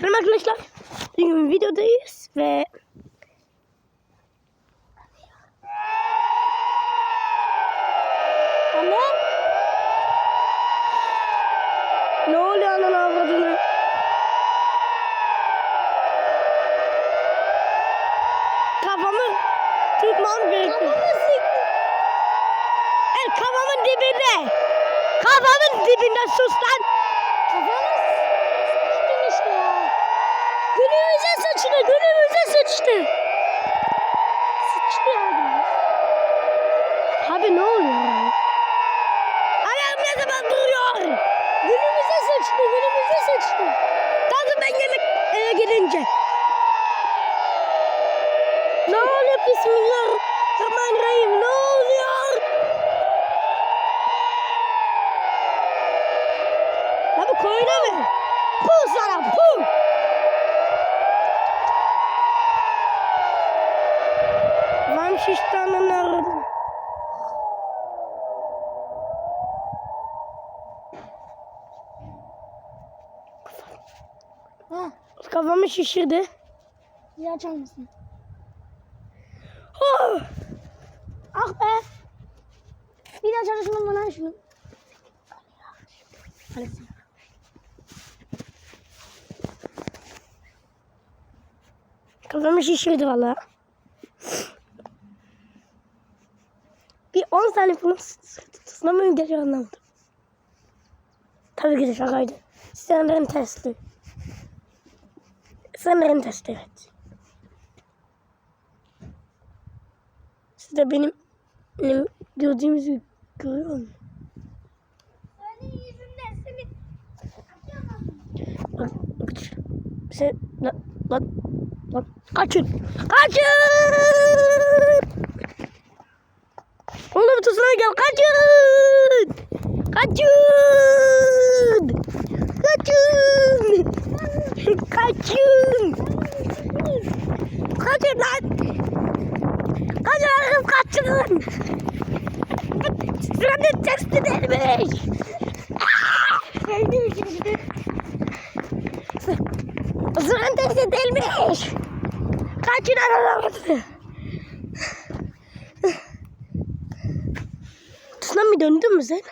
Selam arkadaşlar. Bugün videodayız ve Anne? Ne oluyor anan avradını? Kafamı tutmam gerekiyor. El kafamın dibinde. Kafamın dibinde sus lan. Kafana sıktın işte ya. Günümüze sıçtı, günümüze sıçtı. Sıçtı ya. Abi ne oluyor ya? Ayağım ne zaman duruyor? Günümüze sıçtı, günümüze sıçtı. Tabii ben yemek eve gidince. Ne oluyor Bismillahirrahmanirrahim ne oluyor? Ya bu koyuna mı? Puh sana puh. Van şiştanın aradı. Ha, Kafamı şişirdi. bir açar mısın? Oh! Ah be. Bir daha çalışmam bana şunu. Hadi. Kafamı şişirdi valla. Bir 10 saniye falan sırtına mı geliyor anlamadım. Tabii ki de şakaydı. Sanırım testi. Sanırım testi evet. Siz de benim, benim gördüğümüzü görüyor musunuz? Bak, bak. Sen, lan, lan, lan. Kaçın. Kaçın. Oğlum tuzuna gel. Kaçın. Kaçın. Kaçın. Kaçın. Kaçın lan. Kaçın arkadaşım kaçın. Sıranın testi şimdi. Sıranın testi değilmiş. Kaçın aralarını. Tsunami döndü mü sen?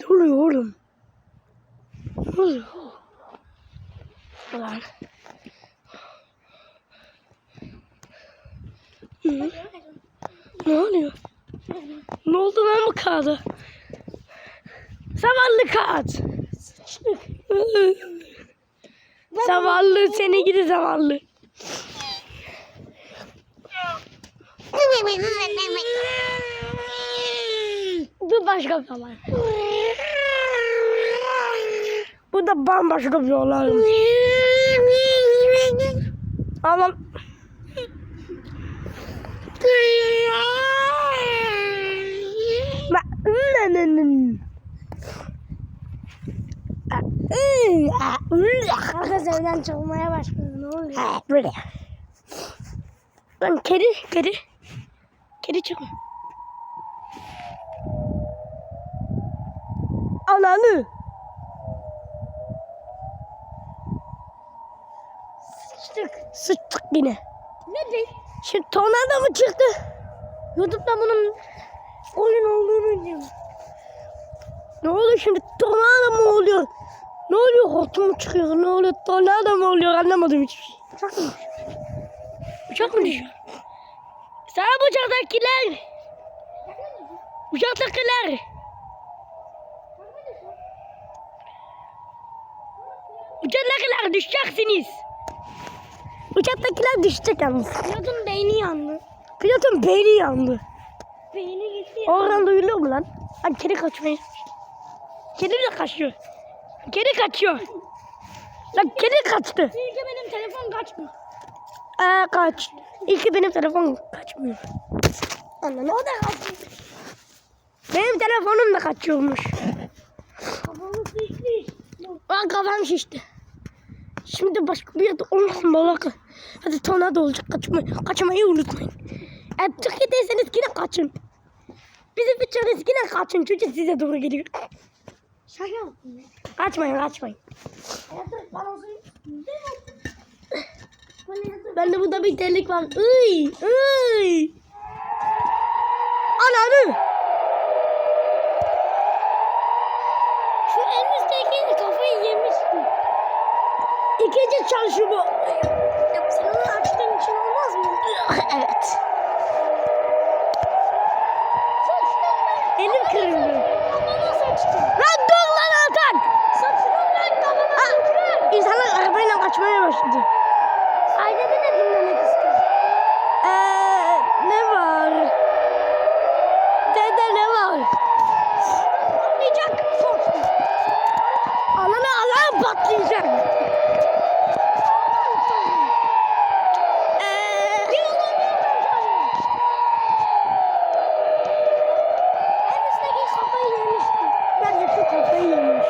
Ne oluyor oğlum? Ne oluyor? Ulan. Hı? Ne oluyor? Ne oldu lan bu kağıda? Zavallı kağıt. Zavallı seni gidi zavallı. Bu başka bir olay. Bu da bambaşka bir olay. Ama Kız evden çıkmaya başladı. Ne oluyor? Böyle. Lan kedi, kedi. Kedi çıkma. Ananı. Sıçtık. Yine. Ne değil? Şimdi tornado mu çıktı? Youtube'da bunun oyun olduğunu diyorum. Ne oluyor şimdi? Tornado mu oluyor? Ne oluyor? Hortum mu çıkıyor? Ne oluyor? Tornado mu oluyor? Anlamadım hiçbir şey. Çok mu? Uçak mı düşüyor? Sana bu uçaktakiler. Uçaktakiler. Uçaktakiler düşeceksiniz. Uçaktakiler düşecek yalnız. Pilotun beyni yandı. Pilotun beyni yandı. Beyni gitti. Oradan duyuluyor mu lan? Lan kedi kaçmaya Kedi de kaçıyor. Kedi kaçıyor. Lan kedi kaçtı. İyi ki benim telefon kaçmıyor. Aa kaç. İyi ki benim telefon kaçmıyor. Anladın O da kaçmıyor. Benim telefonum da kaçıyormuş. Kafamı sıçtı. Aa kafam şişti. Şimdi başka bir yerde olmasın balak. Hadi tornado olacak kaçmayı, kaçmayı unutmayın. Eğer Türkiye'deyseniz yine kaçın. Bizim bütçeniz yine kaçın çünkü size doğru geliyor. Şaka. Kaçmayın kaçmayın. Ben de burada bir delik var. Iy, iy. Ananı. Şu en üstteki kafayı yemiştim. İkinci çalışıyor bu. Sen onu açtığın için olmaz mı? evet. Elim kırıldı. Kafama saçtın. Lan dur lan Altan. Saçını bırak kafama saçtın. İnsanlar arabayla kaçmaya başladı. Ailede de dinlemek istiyorum. Eee ne var? Dede ne var? Patlayacak. Sok. Ananı alarm patlayacak. Eee Bir yoldan bir yoldan çağırıyor. En üstteki kafayı yemiştim. bence şu kafayı yemiş.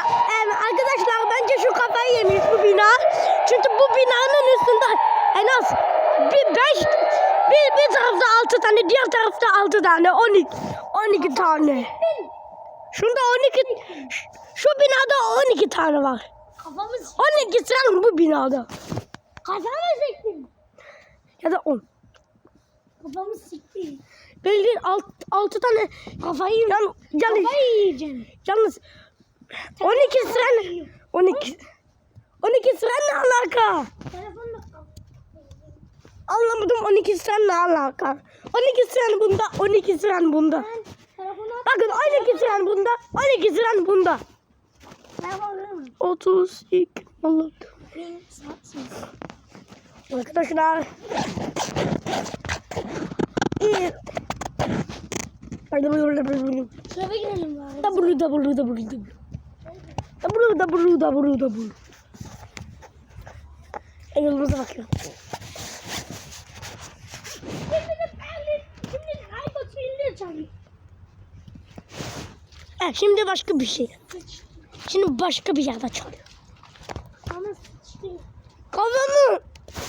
A- em, arkadaşlar bence şu kafayı yemiş bu bina. Çünkü bu binanın üstünde en az bir beş bir, bir tarafta altı tane diğer tarafta altı tane on iki, on iki tane. Şunda on iki şu binada on iki tane var. Kafamı s- On iki tane bu binada. Kafamı siktim. Ya da on. Kafamı siktim. Bildiğin alt, altı tane kafayı yan, yan, Kafayı yiyeceğim. yalnız 12 sıra 12 12 sıra ne alaka? Anlamadım 12 sıra ne alaka? 12 sıra bunda 12 sıra bunda. Bakın 12 sıra bunda 12 sıra bunda. Telefonu mu? 32 Allah. Bir saat Arkadaşlar. İyi. Hadi böyle böyle. Yolumuza bakıyorum. Ben şimdi başka bir şey. Şimdi başka bir yerde çalıyor. Ama sıçtı. Kafamı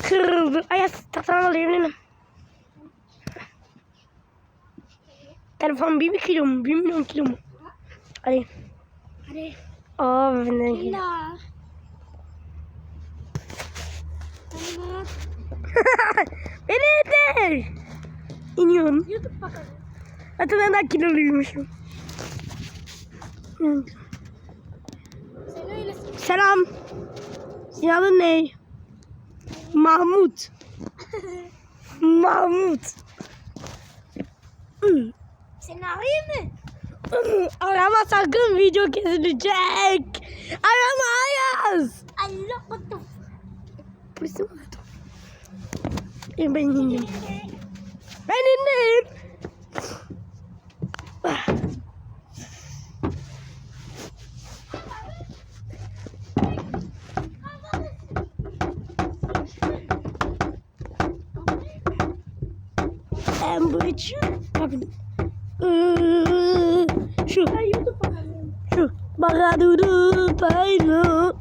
kırıldı. Ayas tahtadan alayım Telefon bir mi kilo mu? Bir milyon kilo mu? Hadi. Hadi. Aa benden Bir daha. Hadi bak. Beni de. İniyorsun. YouTube bakalım. Hatta ben daha kiloluymuşum. Sen öylesin. Selam. Senin adın ne? Mahmut. Mahmut. Seni arayayım mı? Arama sakın video kesilecek. Arama Ayaz. Allah E, ben indim. Ben indim. Ah. Sandwich. Bakın. Iıı, Şu. Şu. Bagadudu paylo.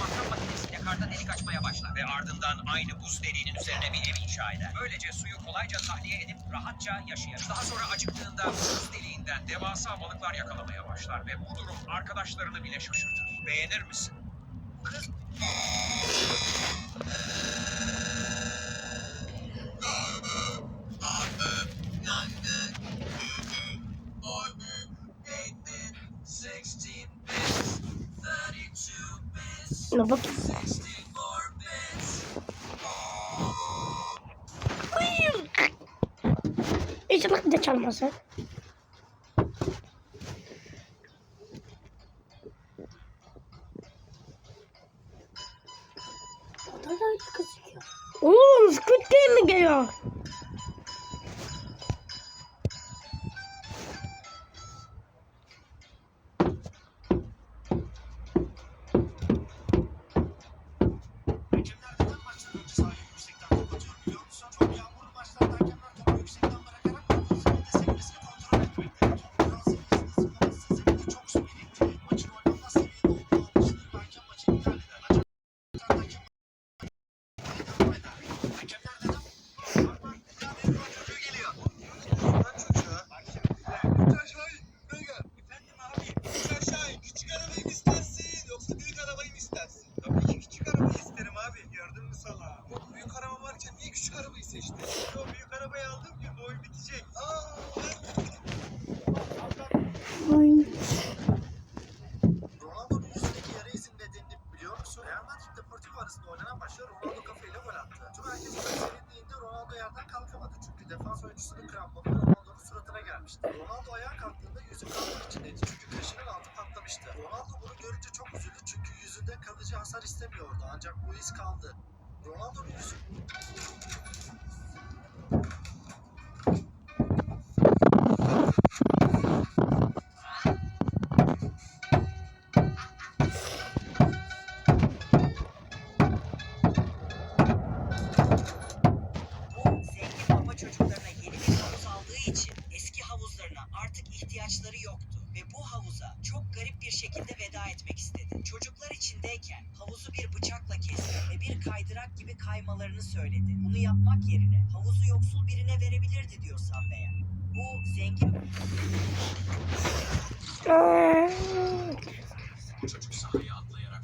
Matkap makinesi yakarda delik açmaya başlar. Ve ardından aynı buz deliğinin üzerine bir ev inşa eder. Böylece suyu kolayca tahliye edip rahatça yaşayar. Daha sonra acıktığında buz deliğinden devasa balıklar yakalamaya başlar. Ve bu durum arkadaşlarını bile şaşırtır. Beğenir misin? Ne bak. İnşallah bir de çalmasın. Oğlum Squid Game mi geliyor? Gibi kaymalarını söyledi. Bunu yapmak yerine havuzu yoksul birine verebilirdi diyor Sambeya. Bu zengin Çocuk sahaya atlayarak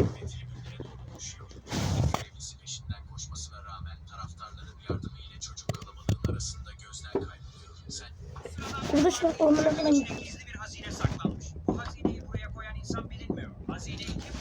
ve tribünlere doğru koşuyor. Görevlisi peşinden koşmasına rağmen taraftarların yardımıyla çocuk kalabalığın arasında gözden kayboluyor. Sen Arkadaşlar ormana falan içine gizli bir hazine saklanmış. Bu hazineyi buraya koyan insan bilinmiyor. Hazineyi kim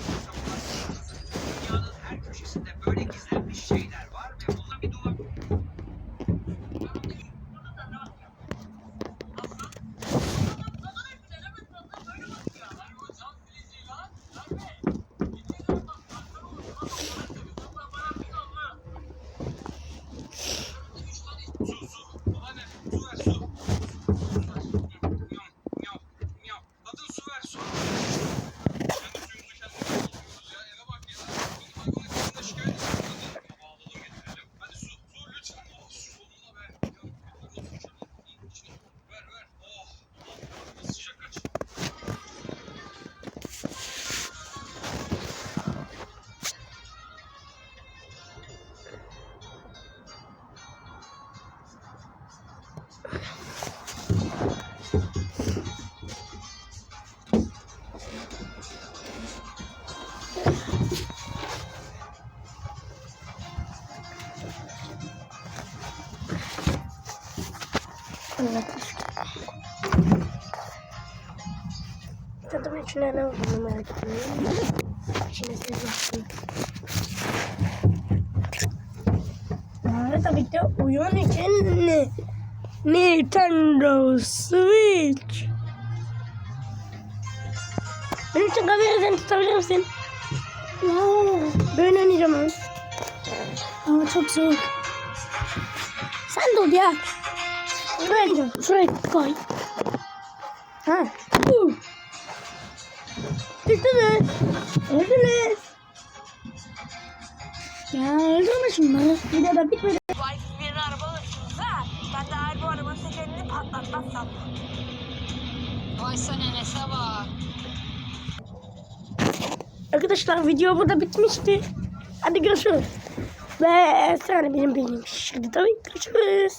Tadım içine ne olduğunu merak ediyorum. İçine siz bakın. Aa, tabii ki oyun için? Nintendo Switch. Benim için kamerayı tutabilir misin? Böyle oynayacağım ben. Ama çok soğuk. Sen ol ya. Şuraya. Şuraya koy. Ha. Düştünüz. Öldünüz. Ya öldürme şunları. Videoda bitmedi. Arkadaşlar video burada bitmişti. Hadi görüşürüz. Ve sonra benim benim. Şimdi tabii görüşürüz.